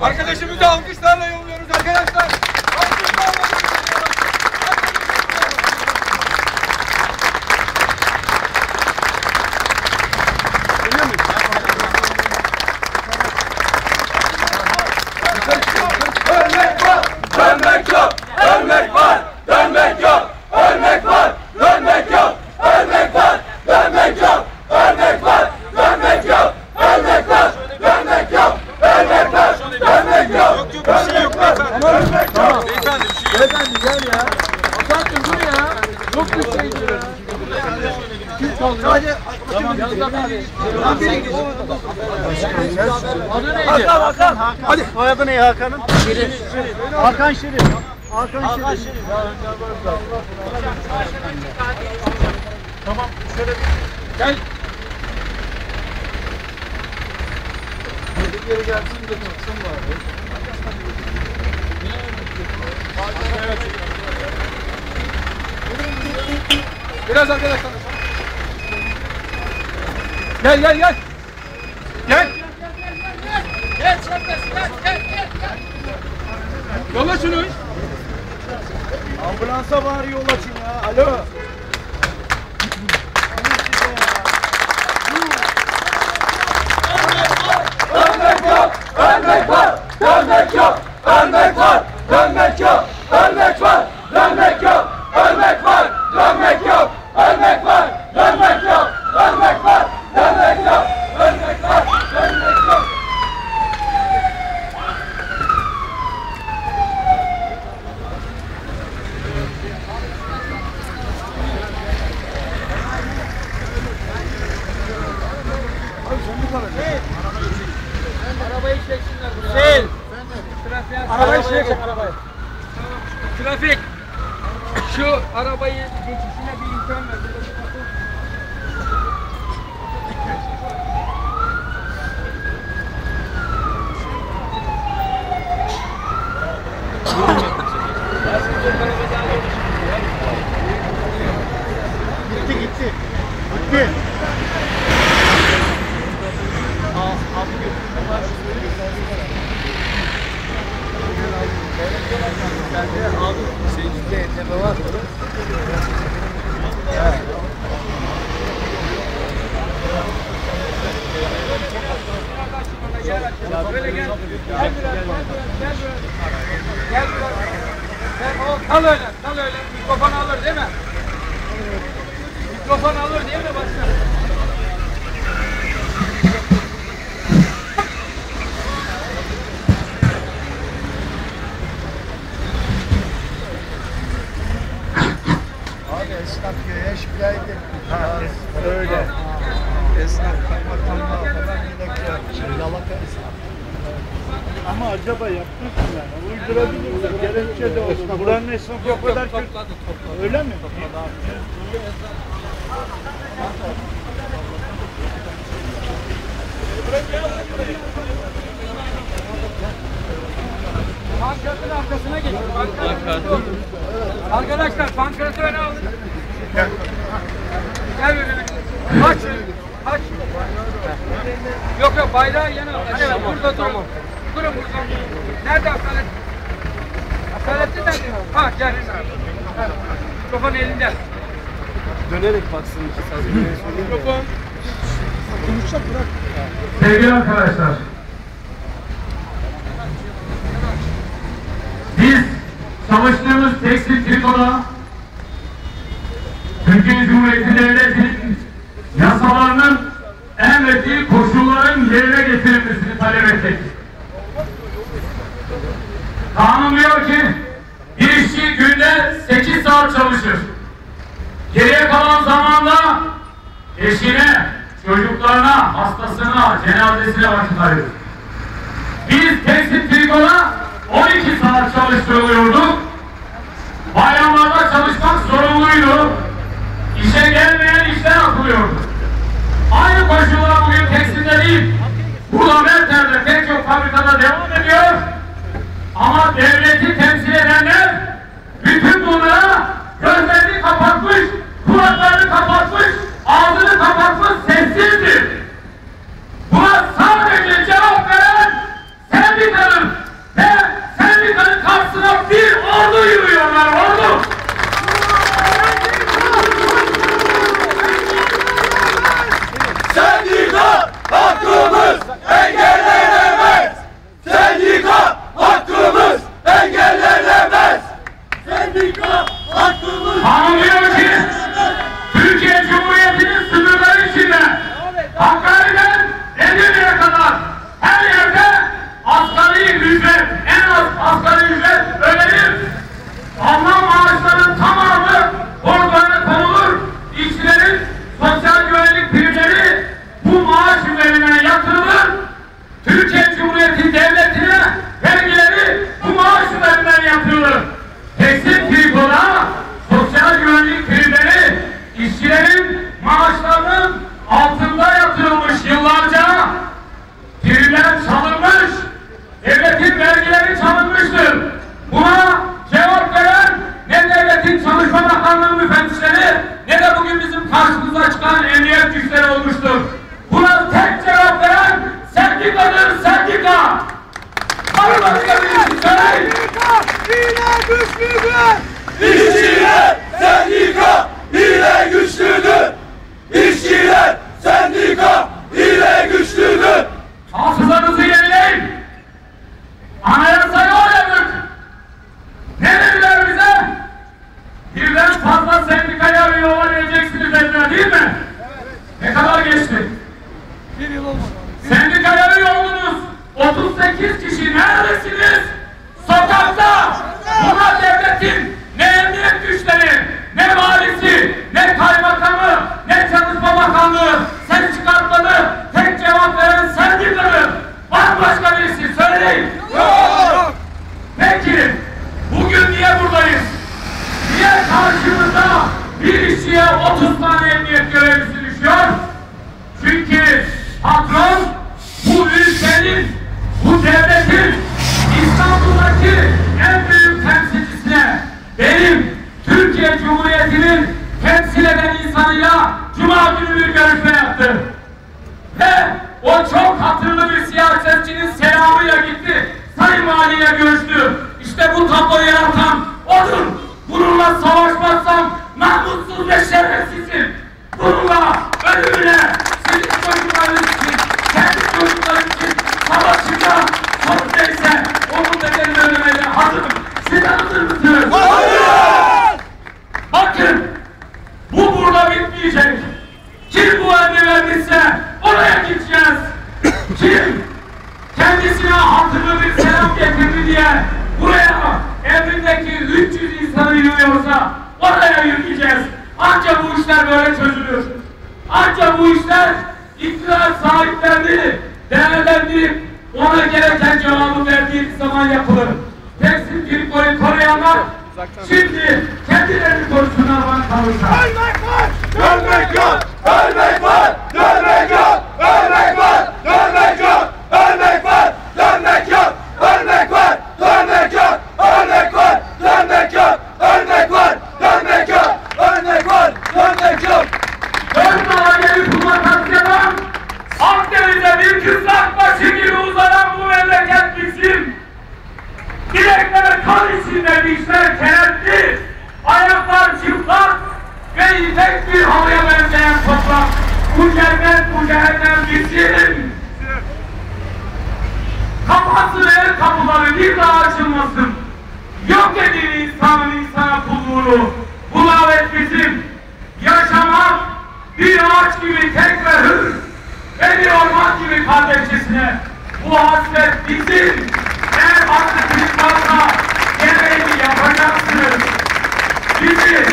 Arkadaşımızı alkışlarla yolluyoruz arkadaşlar. Alkışlarla Ölmek var, dönmek yok. Ölmek var, dönmek yok. Ölmek var, dönmek yok. Ölmek var, dönmek yok. Ölmek var, dönmek yok. Ölmek var, dönmek yok. Ölmek var, dönmek yok. Yok yok bir şey yok beyefendi. Ölmek yok. Beyefendi bir şey yok. Beyefendi gel ya. Asansın dur ya. Çok bir şeydi ya. Kim kalıyor? Hadi. Tamam. Yazdan abi. Tamam. Adı neydi? Hakan Hakan. Hadi. Soyadı ne Hakan'ın? Şirin. Hakan Şirin. Hakan Şirin. Gel. Geri gelsin de çıksın bari. Biraz arkadaşlar. Gel gel gel. Gel. Gel serbest gel gel gel. gel. Yolla şunu. Ambulansa var yol açın ya. Alo. Ölmek yok. Ölmek var. Dönmek yok. Ölmek var. Dönmek yok. Ölmek var. Dönmek yok. Ölmek var. Dönmek yok. Ölmek var. Dönmek yok. Ölmek var. Dönmek yok. Ölmek var. Dönmek yok. Arabayı çeksinler buraya. Şey. Trafiğe Arabayı şuraya çek arabayı. Trafik. Şu arabayı geçişine bir imkan ver. Burada bir kapı. Gitti gitti. Gitti. Böyle gel. Gel biraz, gel biraz, gel biraz. Gel biraz. Gel, o, kal öyle, kal öyle. Mikrofon alır değil mi? Mikrofon alır değil mi başkanım? Ama acaba yaptık mı yani? Uydurabilirler. Gerekçe de olur. Buranın esnafı o kadar kötü. Öyle mi? Pankartın arkasına geçin. Arkadaşlar pankartı öne alın. Gel böyle. Kaç. Yok yok bayrağı yana al. Evet, burada durun. Durun burada. Nerede Asalet? Asalettin nerede? Ha gel. Mikrofon elinde. Dönerek baksın iki saat. Mikrofon. Sevgili arkadaşlar, biz çalıştığımız tekstil trikoda Türkiye Cumhuriyeti yasalarının emrettiği koşulların yerine getirilmesini talep ettik. Kanun diyor ki bir işçi günde 8 saat çalışır. Geriye kalan zamanda eşine, çocuklarına, hastasına, cenazesine vakit ayırır. Biz tekstil trikoda 12 saat çalıştırılıyorduk. Bayramlarda çalışmak zorunluydu. İşe gelmeyen işler atılıyordu. Aynı koşullar bugün tekstilde değil. Burada Merter'de pek çok fabrikada devam ediyor. Ama devleti temsil edenler bütün bunlara gözlerini kapatmış, kulaklarını güçlüdür. İşçiler sendika ile güçlüdür. İşçiler sendika ile güçlüdür. Hafızanızı yenileyin. Anayasayı oynadık. Ne dediler bize? Birden fazla sendikaya üye olabileceksiniz dediler değil mi? Evet. Ne kadar geçti? Bir yıl olmadı. Sendikaya üye 38 kişi neredesiniz? Sokakta! Ona devletin ne emniyet güçleri, ne valisi, ne kaymakamı, ne çalışma bakanlığı ses çıkartmalı. Tek cevap veren sendir dedim. Var başka birisi? Söyleyin. Yok. Peki bugün niye buradayız? Niye karşımızda bir işçiye 30 tane emniyet görevlisi yaptı. Ve o çok hatırlı bir siyasetçinin selamıyla gitti. Sayın Vali'yle görüştü. İşte bu tabloyu yaratan odur. Bununla savaşmazsam namussuz ve şerefsizim. Bununla ölümüne sizin çocuklarınız için, kendi çocuklarım için savaşacağım. Sorun neyse onun bedelini ödemeye hazırım. Siz de hazır mısınız? Bakın bu burada bitmeyecek. Kim bu emri verdiyse oraya gideceğiz. Kim kendisine hatırlı bir selam getirdi diye buraya emrindeki 300 insanı yığıyorsa oraya yürüyeceğiz. Ancak bu işler böyle çözülür. Ancak bu işler iktidar sahiplerini değerlendirip ona gereken cevabı verdiği zaman yapılır. Tekstil firmayı koruyanlar şimdi kendilerini korusunlar bana kalırsa. Dönmek yok! Ölmek var! Dönmek yok! Ölmek var! Dönmek yok! Ölmek var! Dönmek yok! Ölmek var! Dönmek yok! Ölmek var! Dönmek yok! Ölmek var! Dönmek yok! Ölmek var! Dönmek yok! Dört gelip uzakasyadan Akdeniz'e bir kızak başı gibi uzanan bu memleket bizim. Bilekler kan içinde dişler kenetli, ayaklar çıplak ve ipek bir halıya benzeyen toprak. Bu cennet, bu cehennem bizim. Kapatsın el kapıları bir daha açılmasın. Yok edin insanın insana kulluğunu. Bu davet bizim. Yaşamak bir ağaç gibi tek ve hür. Ve bir orman gibi kardeşçesine. Bu hasret bizim. Eğer hasretiniz varsa gereğini yapacaksınız. Bizi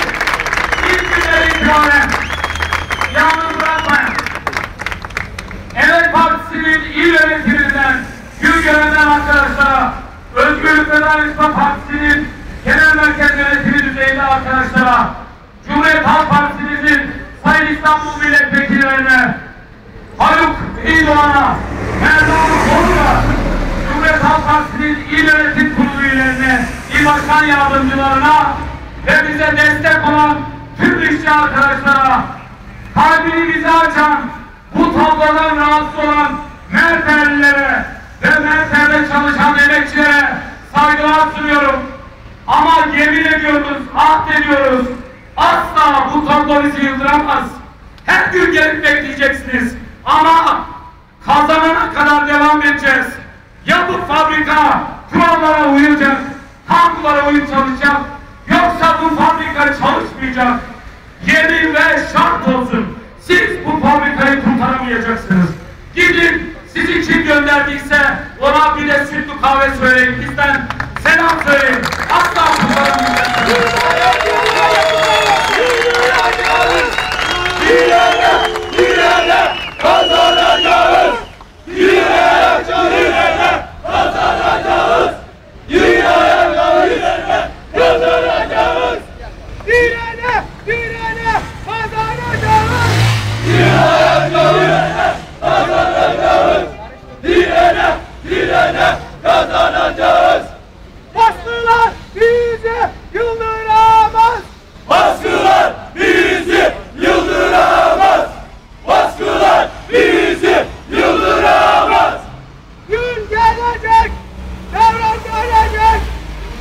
ilk günler itibaren yalnız bırakmayın. Evet Partisi'nin il yönetiminden, gün görevden arkadaşlara, Özgürlük ve Partisi'nin genel merkez yönetimi düzeyinde arkadaşlara, Cumhuriyet Halk Partisimizin Sayın İstanbul Milletvekillerine, Haluk Koru'ya, Cumhuriyet Halk Partisi'nin il yönetim kurulu üyelerine, il başkan yardımcılarına ve bize destek olan tüm işçi arkadaşlara, kalbini bize açan, bu tablodan rahatsız olan Mertelilere ve Mertel'de çalışan emekçilere saygılar sunuyorum. Ama yemin ediyoruz, ahd ediyoruz. Asla bu tablo bizi yıldıramaz. Her gün gelip bekleyeceksiniz. Ama kazanana kadar devam edeceğiz. Ya bu fabrika kurallara uyacak, kanunlara uyup çalışacak, yoksa bu fabrika çalışmayacak. Yemin ve şart olsun. Siz bu fabrikayı kurtaramayacaksınız. Gidin sizi kim gönderdiyse ona bir de sütlü kahve söyleyin. Bizden selam söyleyin. Asla kurtaramayacaksınız. Direne! Direne! Kazanacağız! Direne! Direne! Kazanacağız! Direne! Direne! Kazanacağız! Direne, direne, kazanacağız. Direne! Direne! Kazanacağız! Baskılar bizi yıldıramaz. Baskılar bizi yıldıramaz! Baskılar bizi yıldıramaz! Gün gelecek, devran dönecek.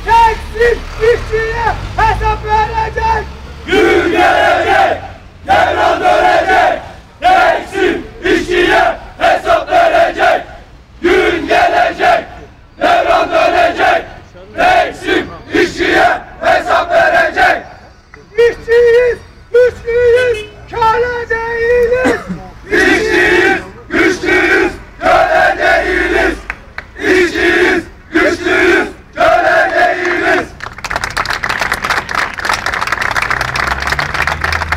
Teksin işçiye hesap verecek. Gün gelecek, devran dönecek, teksim işçiye hesap verecek. Gün gelecek, devran dönecek, teksim işçiye hesap verecek. İşçiyiz, güçlüyüz, köle değiliz. İşçiyiz, güçlüyüz, köle değiliz. İşçiyiz, güçlüyüz, köle değiliz.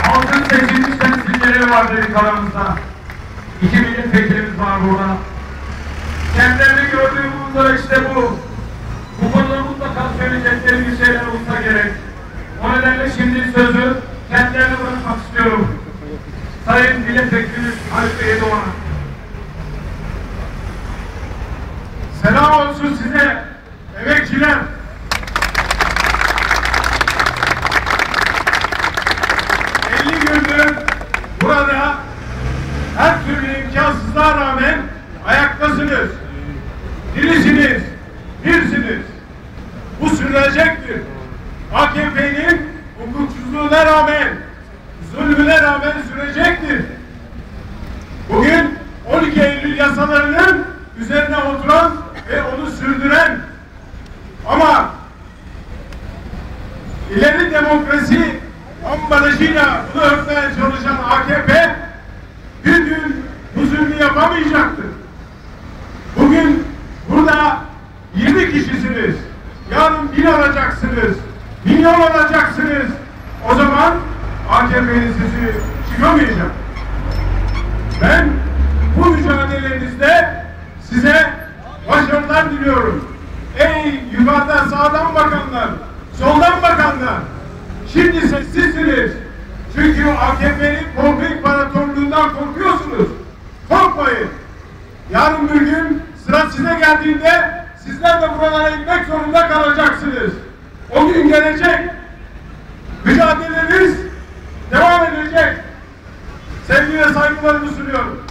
Halkın seçilmiş temsilcileri var dedik aramızda. İki milletvekilimiz var burada. Kendilerini gördüğümüzde işte bu. Bu söyleyecekleri bir şeyler olsa gerek. O nedenle şimdi sözü kendilerine tanıtmak istiyorum. Sayın Milletvekili Halit Bey Doğan'a. Selam olsun size emekçiler. Sürdüren ama ileri demokrasi ambalajıyla bunu örtmeye çalışan AKP bir gün bu zulmü yapamayacaktır. Bugün burada 20 kişisiniz. Yarın bin olacaksınız. Milyon olacaksınız. O zaman AKP'nin sesi çıkamayacak. Sıra size geldiğinde sizler de buralara inmek zorunda kalacaksınız. O gün gelecek. Mücadeleniz devam edecek. Sevgi ve saygılarımı sunuyorum.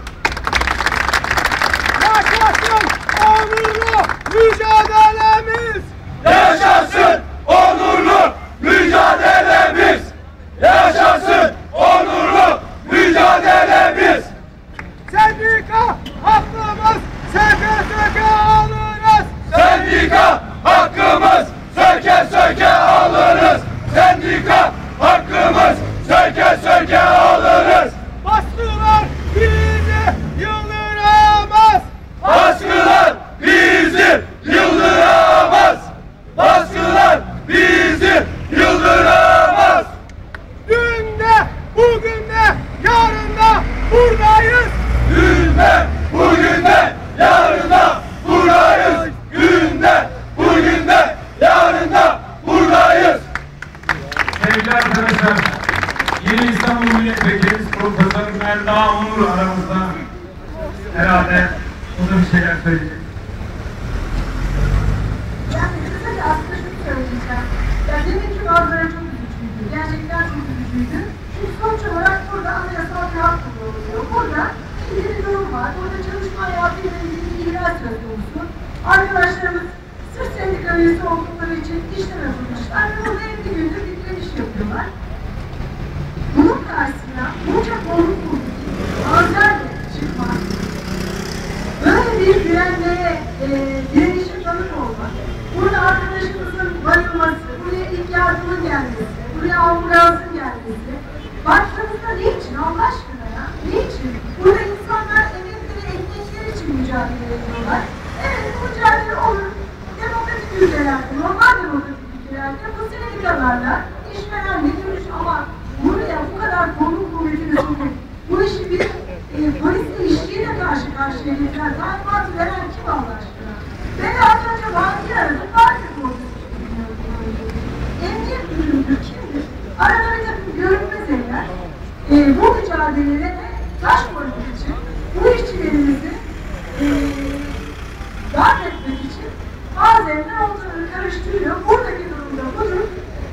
Yaşasın onurlu mücadelemiz. Yaşasın onurlu mücadelemiz! Yaşasın onurlu mücadelemiz! Sendika hakkımız söke söke alırız. Sendika hakkımız söke söke alırız! Sendika hakkımız söke söke alırız! Baskılar bizi yıldıramaz. Baskılar bizi yıldıramaz! Baskılar bizi yıldıramaz! Dün de bugün de yarın da buradayız. Günde, bugün de, yarın da buradayız. Günde, bugün de, yarın da buradayız. Sevgili arkadaşlar, Yeni İstanbul Milletvekilimiz Profesör Melda Onur aramızda. Herhalde o da bir şeyler söyleyecek. Yani kısaca aslında şunu söyleyeceğim. Ya demek ki bazıları çok üzücüydü. Gerçekten çok üzücüydü. Çünkü sonuç olarak burada anayasal bir hak kullanılıyor. Burada şimdi bir durum var. Burada çalışma hayatıyla ilgili ihlal söz konusu. Arkadaşlarımız sırf sendika üyesi oldukları için işlem yapılmışlar ve burada 50 gündür bir direniş yapıyorlar. Bunun karşısına bunca kolluk kuvveti, ağızlarla çıkmak, Böyle bir güvenliğe, e, direnişe tanık olmak, burada arkadaşımızın bayılması, buraya ilk yardımın gelmesi, buraya ambulansın gelmesi, baktığımızda ne için Allah aşkına ya? Ne için? Burada insanlar emekleri, ekmekleri için mücadele ediyorlar. Evet bu mücadele olur. Demokratik ülkelerde, normal demokratik ülkelerde bu sendikalarla işverenle görüş ama buraya bu kadar kolluk kuvvetini sokup bu işi bir e, polisle işçiyle karşı karşıya getiren talimatı veren kim Allah aşkına? Ben de az önce Bank'i aradım, Banki Emniyet müdürüdür, kimdir? Takım görünmez eller e, bu mücadelelere taş koymak için bu işçilerimizi e, darp etmek için bazenler ortalığı karıştırıyor. Buradaki durumda budur.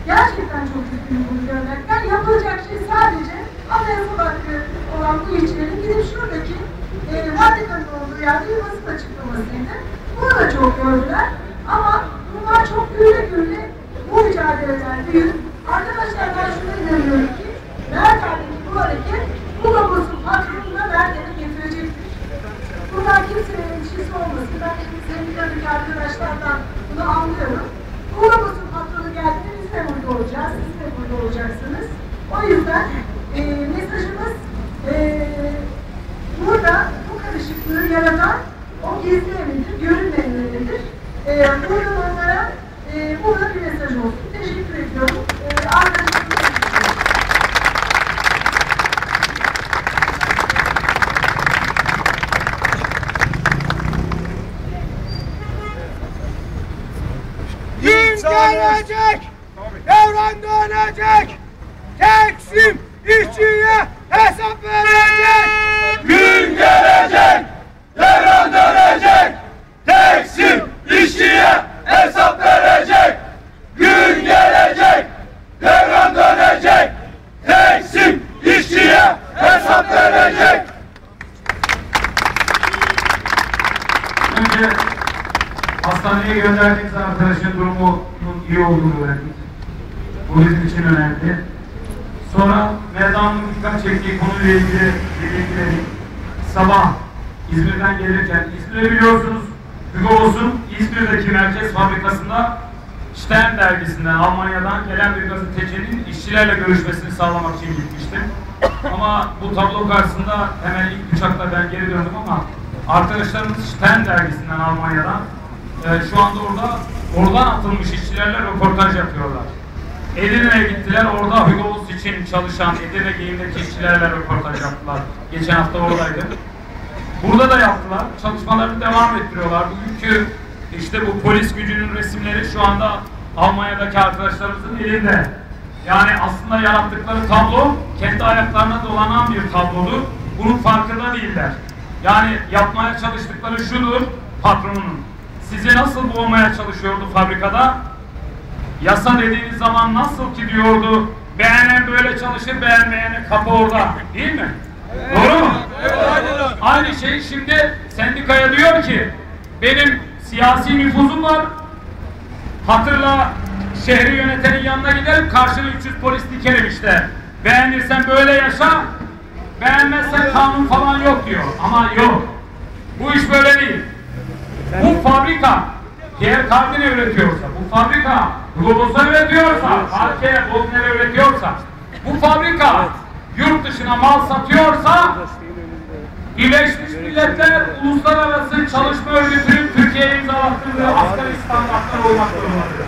Gerçekten çok üzgünüm bunu görmekten. Yapılacak şey sadece anayasal hakkı olan bu işçilerin gidip şuradaki e, yerde bir basın açıklamasıydı. Bunu da çok gördüler. Ama bunlar çok güle güle bu mücadeleler büyük. Arkadaşlar ben şuna inanıyorum ki Mertel'deki bu hareket bu logosun patronuna Mertel'i getirecektir. Buradan kimsenin endişesi olmasın. Ben sendikadaki arkadaşlardan bunu anlıyorum. Kurumuzun patronu geldiğinde biz de burada olacağız. Siz de burada olacaksınız. O yüzden e, mesajımız e, burada bu karışıklığı yaratan o gizli evidir, görünmeyen evidir. E, buradan onlara e, burada bir mesaj olsun. Teşekkür ediyorum. E, arkadaşlarım teşekkür ederim. Gün gelecek, devran dönecek. Teksim işçiye hesap verecek. Gün gelecek, devran dönecek. Teksim işçiye hesap verecek. Gün gelecek, devran dönecek. Teksim işçiye hesap verecek. Önce hastaneye gönderdiğimiz arkadaşın durumunun iyi olduğunu öğrendik. Bu için önemli. Sonra Merdan'ın dikkat çektiği konuyla ilgili bilgileri sabah İzmir'den gelirken, İzmir'i biliyorsunuz Hugo Boss'un İzmir'deki merkez fabrikasında Stern dergisinden, Almanya'dan gelen bir gazetecinin işçilerle görüşmesini sağlamak için gitmiştim. Ama bu tablo karşısında hemen ilk uçakla ben geri döndüm ama arkadaşlarımız Stern dergisinden Almanya'dan e, şu anda orada oradan atılmış işçilerle röportaj yapıyorlar. Edirne'ye gittiler. Orada Boss için çalışan Edirne giyimdeki işçilerle röportaj yaptılar. Geçen hafta oradaydım. Burada da yaptılar. Çalışmalarını devam ettiriyorlar. Bugünkü işte bu polis gücünün resimleri şu anda Almanya'daki arkadaşlarımızın elinde. Yani aslında yarattıkları tablo kendi ayaklarına dolanan bir tablodur. Bunun farkında değiller. Yani yapmaya çalıştıkları şudur patronun. Sizi nasıl boğmaya çalışıyordu fabrikada? Yasa dediğiniz zaman nasıl ki diyordu beğenen böyle çalışır beğenmeyene kapı orada değil mi? Doğru mu? Aynı şey şimdi sendikaya diyor ki benim siyasi nüfuzum var. Hatırla şehri yönetenin yanına giderim karşına 300 polis dikerim işte. Beğenirsen böyle yaşa beğenmezsen kanun falan yok diyor. Ama yok. Bu iş böyle değil. Bu fabrika Pierre Cardin'e üretiyorsa, bu fabrika Globos'a üretiyorsa, Parke, Bogner'e üretiyorsa, bu fabrika yurt dışına mal satıyorsa Birleşmiş Milletler Uluslararası Çalışma Örgütü'nün Türkiye'ye imzalattığı asgari standartlar olmak zorundadır.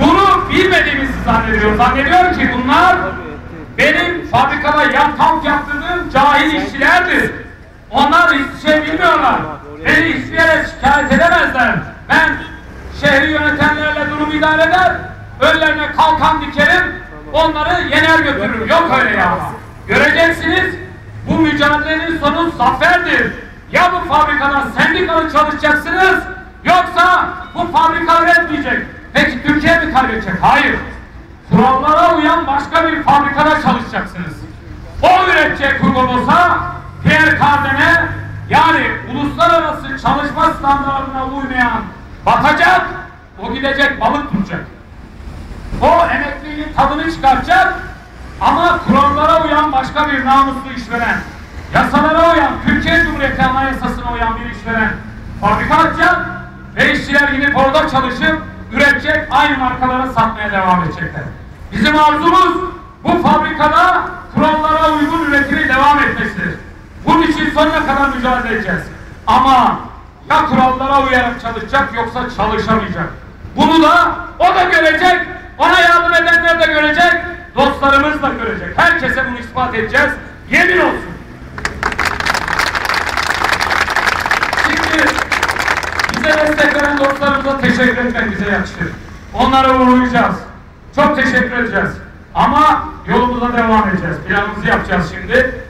Bunu bilmediğimizi zannediyor. Zannediyor ki bunlar benim fabrikada yan tank yaptırdığım cahil işçilerdir. Onlar hiçbir şey bilmiyorlar. Beni hiçbir yere şikayet edemezler. Ben şehri yönetenlerle durum idare eder, önlerine kalkan dikerim, onları yener götürürüm. Yok öyle ya. Göreceksiniz, bu mücadelenin sonu zaferdir. Ya bu fabrikada sendikalı çalışacaksınız, yoksa bu fabrika üretmeyecek. Peki Türkiye mi kaybedecek? Hayır. Kurallara uyan başka bir fabrikada çalışacaksınız. O üretecek Hugo Pierre Cardin'e yani uluslararası çalışma standartına uymayan batacak, o gidecek balık tutacak. O emekliliğin tadını çıkartacak ama kurallara uyan başka bir namuslu işveren, yasalara uyan, Türkiye Cumhuriyeti Anayasası'na uyan bir işveren fabrika açacak ve işçiler gidip orada çalışıp üretecek, aynı markalara satmaya devam edecekler. Bizim arzumuz bu fabrikada kurallara uygun üretimi devam etmesidir. Bunun için sonuna kadar mücadele edeceğiz. Ama ya kurallara uyarak çalışacak yoksa çalışamayacak. Bunu da o da görecek, ona yardım edenler de görecek, dostlarımız da görecek. Herkese bunu ispat edeceğiz. Yemin olsun. Şimdi bize destek veren dostlarımıza teşekkür etmek bize yakışır. Onlara uğurlayacağız. Çok teşekkür edeceğiz. Ama yolumuza devam edeceğiz. Planımızı yapacağız şimdi.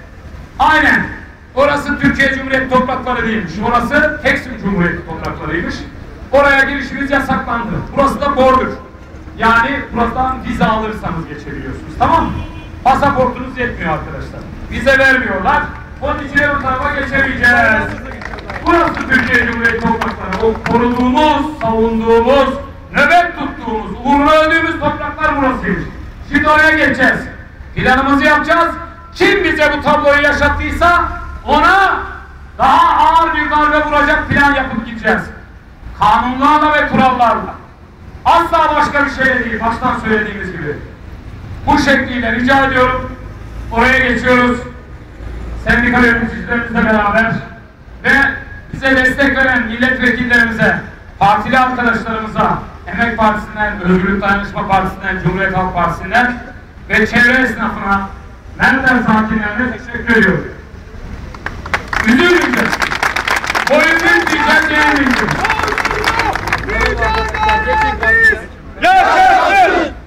Aynen. Orası Türkiye Cumhuriyeti toprakları değilmiş. Orası Teksim Cumhuriyeti topraklarıymış. Oraya girişimiz yasaklandı. Burası da bordur. Yani buradan vize alırsanız geçebiliyorsunuz. Tamam mı? Pasaportunuz yetmiyor arkadaşlar. Vize vermiyorlar. Onun için öbür tarafa geçemeyeceğiz. Burası Türkiye Cumhuriyeti toprakları. O koruduğumuz, savunduğumuz, nöbet tuttuğumuz, uğruna öldüğümüz topraklar burasıymış. Şimdi oraya geçeceğiz. Planımızı yapacağız. Kim bize bu tabloyu yaşattıysa ona daha ağır bir darbe vuracak plan yapıp gideceğiz. Kanunlarla ve kurallarla. Asla başka bir şeyle değil, baştan söylediğimiz gibi. Bu şekliyle rica ediyorum. Oraya geçiyoruz. Sendika yöneticilerimizle beraber ve bize destek veren milletvekillerimize, partili arkadaşlarımıza, Emek Partisi'nden, Özgürlük Dayanışma Partisi'nden, Cumhuriyet Halk Partisi'nden ve çevre esnafına, Mertem sakinlerine teşekkür ediyorum. Üzülmeyeceğiz. Boyun bükmeyeceğiz, yenilmeyeceğiz. Yaşasın!